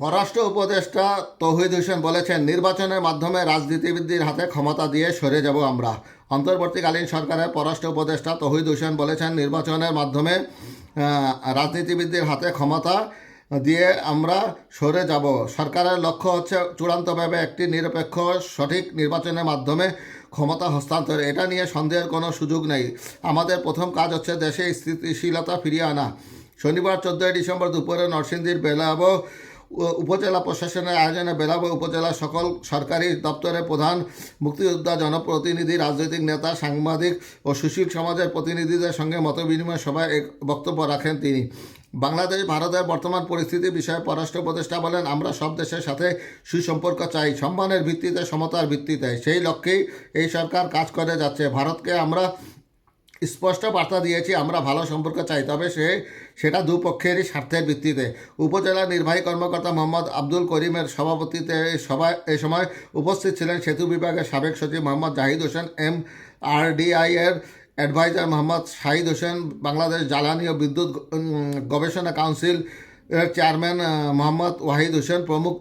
পররাষ্ট্র উপদেষ্টা তৌহিদ হোসেন বলেছেন, নির্বাচনের মাধ্যমে রাজনীতিবিদদের হাতে ক্ষমতা দিয়ে সরে যাব আমরা। অন্তর্বর্তীকালীন সরকারের পররাষ্ট্র উপদেষ্টা তৌহিদ হোসেন বলেছেন, নির্বাচনের মাধ্যমে রাজনীতিবিদদের হাতে ক্ষমতা দিয়ে আমরা সরে যাব। সরকারের লক্ষ্য হচ্ছে চূড়ান্তভাবে একটি নিরপেক্ষ, সঠিক নির্বাচনের মাধ্যমে ক্ষমতা হস্তান্তর। এটা নিয়ে সন্দেহের কোনো সুযোগ নেই। আমাদের প্রথম কাজ হচ্ছে দেশে স্থিতিশীলতা ফিরিয়ে আনা। শনিবার চোদ্দোই ডিসেম্বর দুপুরে নরসিংদীর বেলাব উপজেলা প্রশাসনের আয়োজনে বেলাব উপজেলার সকল সরকারি দপ্তরের প্রধান মুক্তিযোদ্ধা, জনপ্রতিনিধি, রাজনৈতিক নেতা, সাংবাদিক ও সুশীল সমাজের প্রতিনিধিদের সঙ্গে মতবিনিময় সভায় এক বক্তব্য রাখেন তিনি। বাংলাদেশ, ভারতের বর্তমান পরিস্থিতি বিষয়ে পররাষ্ট্র উপদেষ্টা বলেন, আমরা সব দেশের সাথে সুসম্পর্ক চাই, সম্মানের ভিত্তিতে, সমতার ভিত্তিতে। সেই লক্ষ্যেই এই সরকার কাজ করে যাচ্ছে। ভারতকে আমরা স্পষ্ট বার্তা দিয়েছি, আমরা ভালো সম্পর্ক চাই, তবে সে, সেটা দুপক্ষেরই স্বার্থের ভিত্তিতে। উপজেলা নির্বাহী কর্মকর্তা মোহাম্মদ আব্দুল করিমের সভাপতিত্বে এই সভায় এই সময় উপস্থিত ছিলেন সেতু বিভাগের সাবেক সচিব মোহাম্মদ জাহিদ হোসেন, এম আরডিআই এর অ্যাডভাইজার মোহাম্মদ শাহিদ হোসেন, বাংলাদেশ জ্বালানি ও বিদ্যুৎ গবেষণা কাউন্সিল এর চেয়ারম্যান মোহাম্মদ ওয়াহিদ হোসেন প্রমুখ